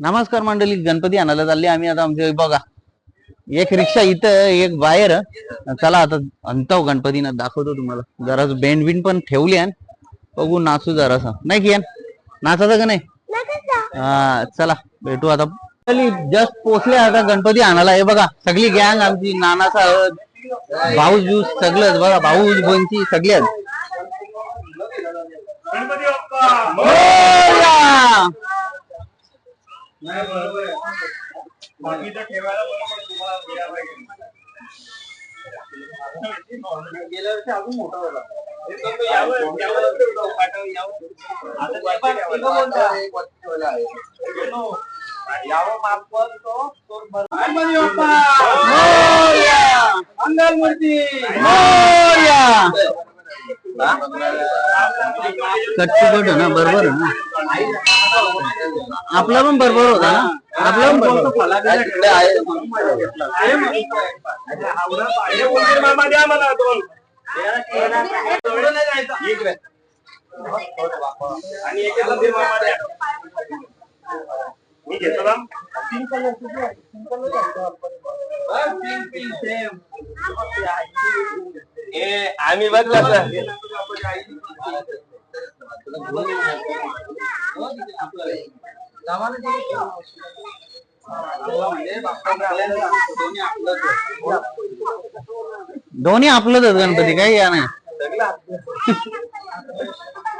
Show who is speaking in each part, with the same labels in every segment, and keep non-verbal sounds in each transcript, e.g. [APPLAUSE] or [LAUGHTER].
Speaker 1: नमस्कार मंडळी गणपती आणायला चालले आम्ही आता आमच्या बघा. एक रिक्षा इथं एक बाहेर. चला आता आणतो गणपतीनं दाखवतो तुम्हाला. जरा बेंड बिंड पण ठेवली आहे. बघू नाचू जरासा. नाही की नाचायचं का नाही? हा चला भेटू आता. जस्ट पोचले आता गणपती आणायला. हे बघा सगळी गँग आमची नानाचा भाऊस बिऊस सगळंच. बघा भाऊस बहिणची सगळे आहेत.
Speaker 2: गणपती बाप्पा
Speaker 1: मोरया!
Speaker 2: नाही बरोबर आहे. बाकीचं ठेवायला बरोबर तुम्हाला द्यायला पाहिजे. गेल्या वर्षी अजून मोठा माफ तो, तो
Speaker 1: कटकुकट ना बरोबर आहे ना? आपला पण बरोबर होता ना? आपला पण बरोबर
Speaker 2: आणि द्या मला दोन एक रे. आणि एक उंदीर मामा द्या मी घेतो ना आम्ही बघला
Speaker 1: दोन्ही आपलंच गणपती काही या नाही [LAUGHS] [LAUGHS] [LAUGHS]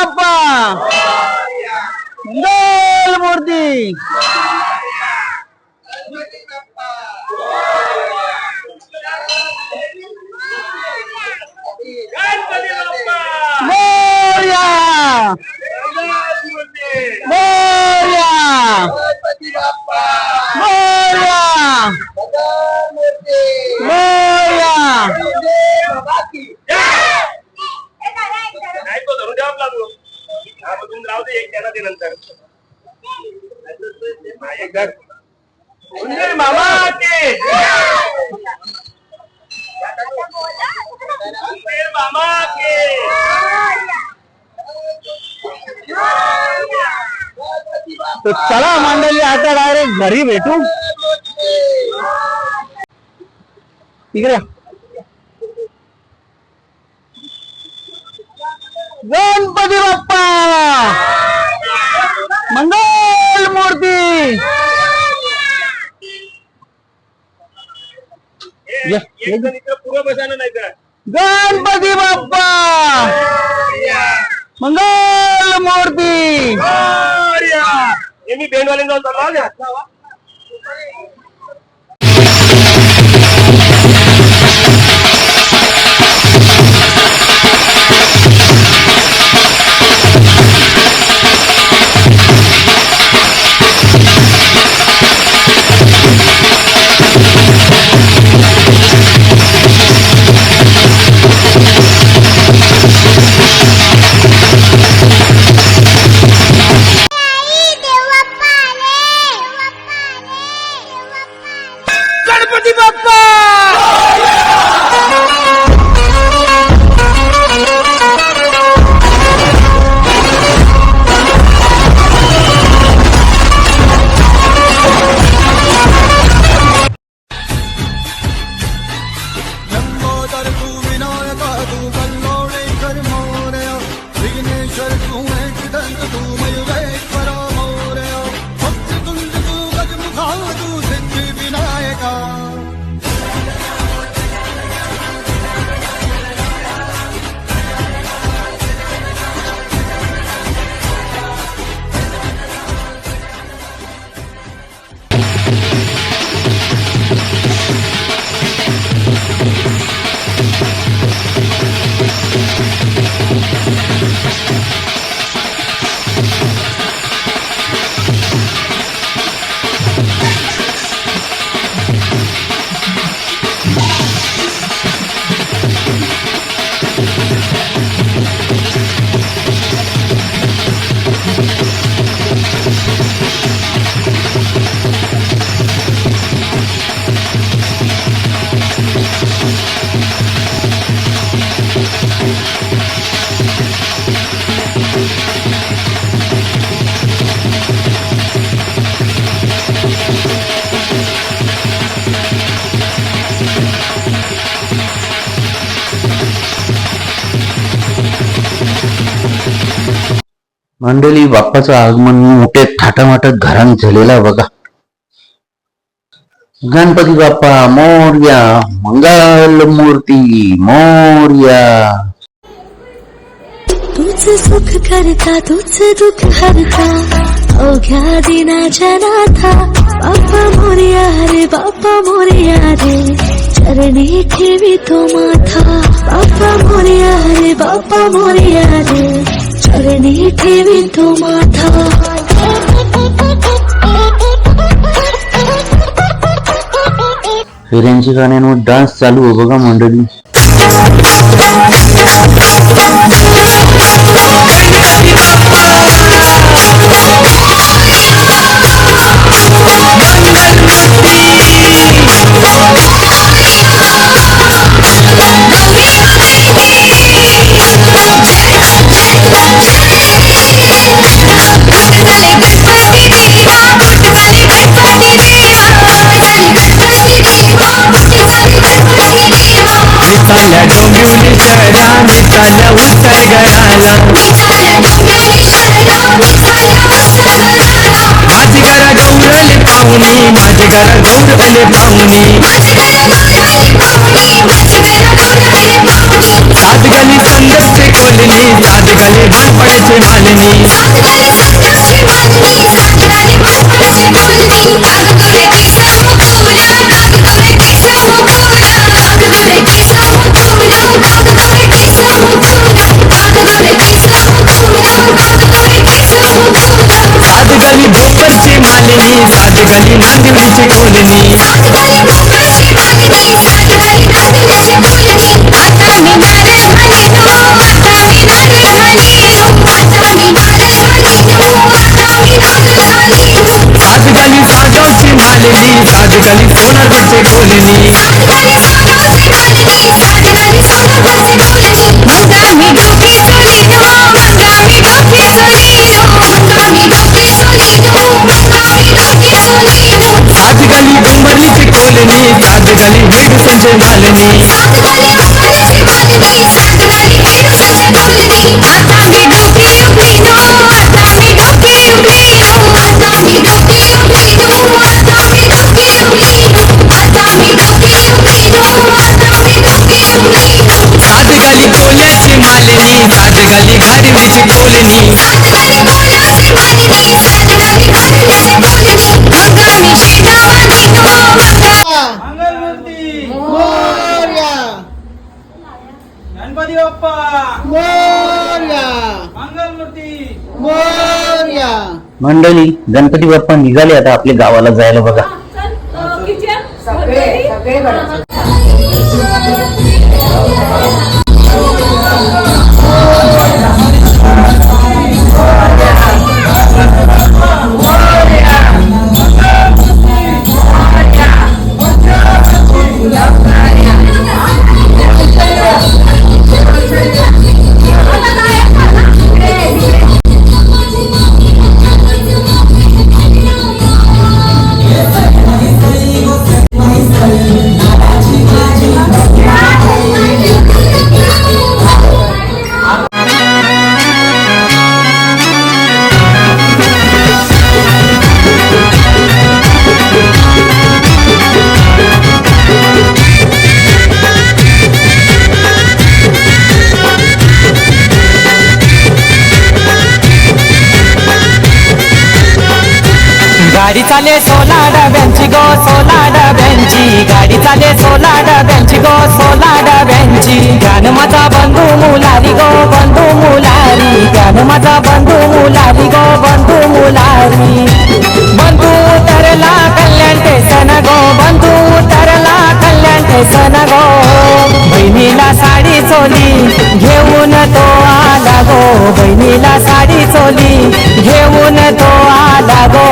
Speaker 2: गणपती बाप्पा
Speaker 1: मंगल मूर्ती गणपती बाप्पा मोरया
Speaker 2: गणपती
Speaker 1: मोरया मोरया मोरया
Speaker 2: नाही तो धरून द्यावा लागलो हा मग तुम्ही राहू दे एक त्यांना ते नंतर हा, एकदा उंदीर मामा के उंदीर मामा के
Speaker 1: तर चला मंडळी आता डायरेक्ट घरी भेटू. इकडे गणपती बाप्पा! मंगल मूर्ती! गणपती बाप्पा! मंगल मूर्ती!
Speaker 2: हे मी बेंडवाले जाऊन चाललो
Speaker 1: मंडळी बाप्पाचं आगमन मोठे थाटामाटात घरात झालेला बघा. गणपती बाप्पा मोर्या मंगल मूर्ती मोर्या.
Speaker 3: तूच सुख करता तूच दुःख हरता. अवघ्या दिनाच्या नाथा बाप्पा मोर्या रे बाप्पा मोर्या रे. चरणी ठेवी तो माथा बाप्पा मोर्या रे बाप्पा मोर्या रे. चरणी ठेवी तो माथा।
Speaker 1: फेऱ्यांची गाण्यांवर डान्स चालू आहे बघा मंडळी
Speaker 4: पाहुणी माझी घरा गौरले पाहुणी सात गली संदसचे कोलनी सात गली भानपडचे मालनी. सात गली नांदिवलीची
Speaker 5: enemies
Speaker 1: मंडळी गणपती बाप्पा निघाले आता आपल्या गावाला जायला बघा.
Speaker 4: गाडी चाले सोला डब्यांची गो सोला डब्यांची गाडी चाले सोला डब्यांची गो सोला डब्यांची ज्ञान माझा बंधू मुलारी गो बंधू मुलारी. ज्ञान माझा बंधू मुलारी गो बंधू मुलारी. बंधू उतरला कल्याण ते सन गो बंधू उतरला कल्याण ते सन गो. बहिणीला साडी चोली घेऊन तो आला गो. बहिणीला साडी चोली घेऊन तो आला गो.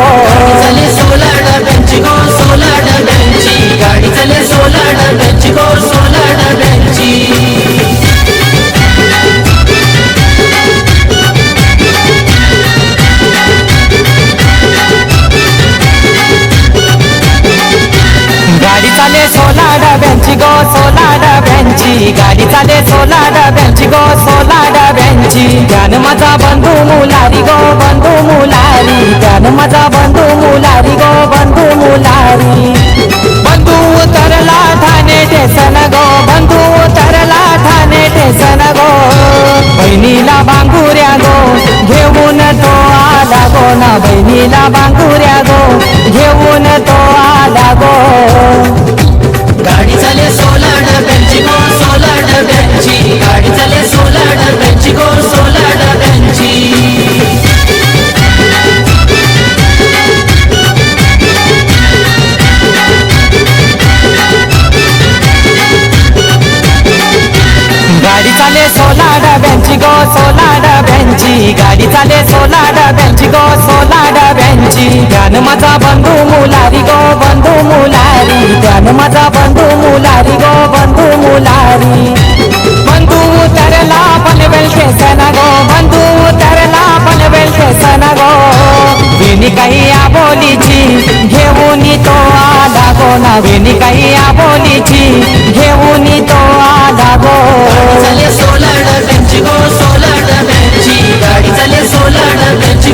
Speaker 6: डब्यांची गो सोला डब्यांची गाडी चाले सोला डब्यांची गो सोला डब्यांची
Speaker 4: ज्ञान माझा बंधू मुलारी गो बंधू मुलारी. ज्ञान माझा बंधू मुलारी गो बंधू मुलारी. बंधू उतरला ठाणे टेसन गो बंधू उतरला ठाणे टेसन गो. बहिणीला बांगुऱ्या गो घेऊन तो आला गो ना. बहिणीला बांगुऱ्या गो बंधू मुलारी गो बंधू मुलारी. ध्यान माझा बंधू मुलारी गो बंधू मुलारी. बंधू उतरला पनवेल स्टेशन गो. बंधू उतरला पनवेल स्टेशन गो. विनी काही आबोलीची घेऊन तो आला गो ना. विनी काही आबोलीची घेऊन तो आला गो.
Speaker 6: चाले सोला डब्यांची गो सोला डब्यांची गाडी चाले सोला डब्यांची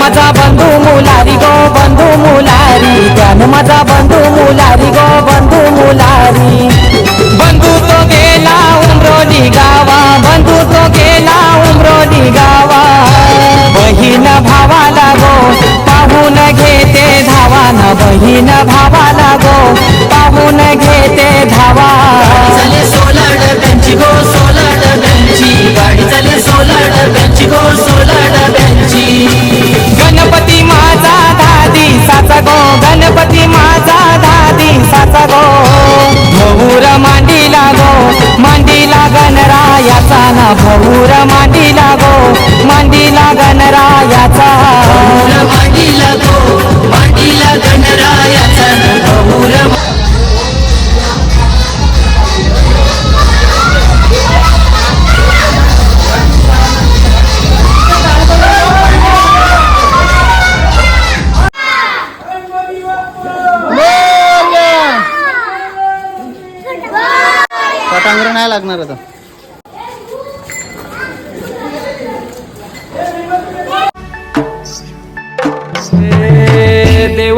Speaker 4: माझा बंधू मुलारी गो बंधू मुलारी. त्यान माझा बंधू मुलारी गो बंधू मुलारी. बंधू
Speaker 6: भौर
Speaker 1: मांडी लागो मांडी लागन
Speaker 7: रायाचा.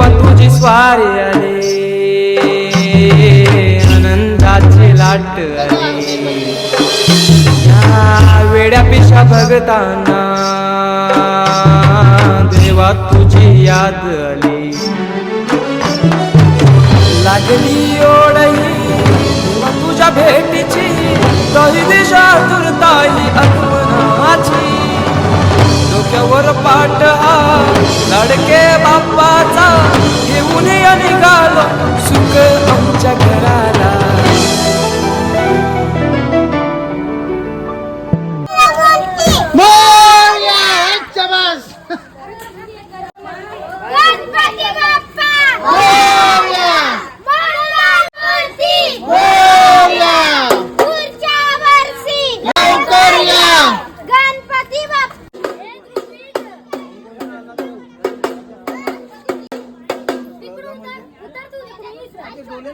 Speaker 7: तुझी स्वारी आले. आनंदाची लाट आली. वेड्या पिशा भगताना देवा तुझी याद आली. लागली ओढई तुझ्या भेटीची तही दिशा तुरताई आत्मनाची. डोक्यावर पाठ हा बाप्पाचा निघालो सुख आमच्या
Speaker 8: घरात.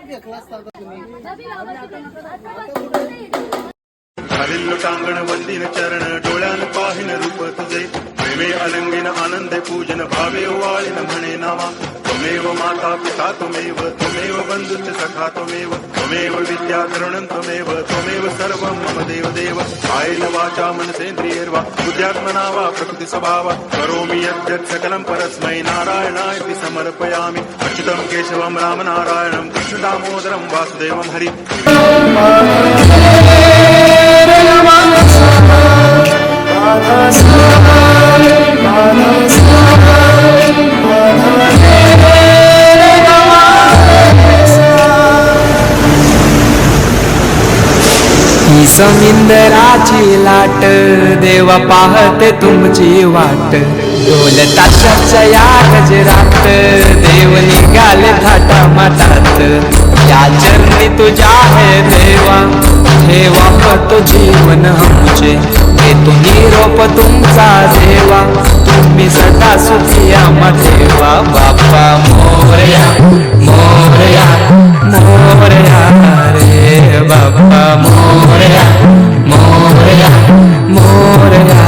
Speaker 8: बाप्पा
Speaker 9: हरिल्लो टांगण वंदिन चरण डोळ्यान पाहिन रूप तुझे प्रेमे अलंगिन आनंदे पूजन भावे वाळीन म्हणे नामा त्वमेव माता पिता त्वमेव त्वमेव बंधुश्च सखा त्वमेव त्वमेव विद्या तरुणं त्वमेव त्वमेव सर्वं मम देव देव कायेन वाचा मनसेन्द्रियैर्वा बुद्ध्यात्मना वा प्रकृति स्वभाव करोमि यद्यत् सकलं परस्मै नारायणाय समर्पयामि। अच्युतं केशवं रामनारायणं कृष्णदामोदरं वासुदेवं हरि।
Speaker 7: ही समिंदराची लाट देवा पाहते तुमची वाट. ढोल ताशाच्या या गजरात देव निघाले थाटा माटात
Speaker 4: या चरणी तुझ्या हे देवा ठेवा तो जीवन आमचे. हे तुम्ही रोप तुमचा देवा तुम्ही सदा सुखी आम्हा देवा बाप्पा मोरया मोरया मोरया रे बाप्पा मोर morena, morena.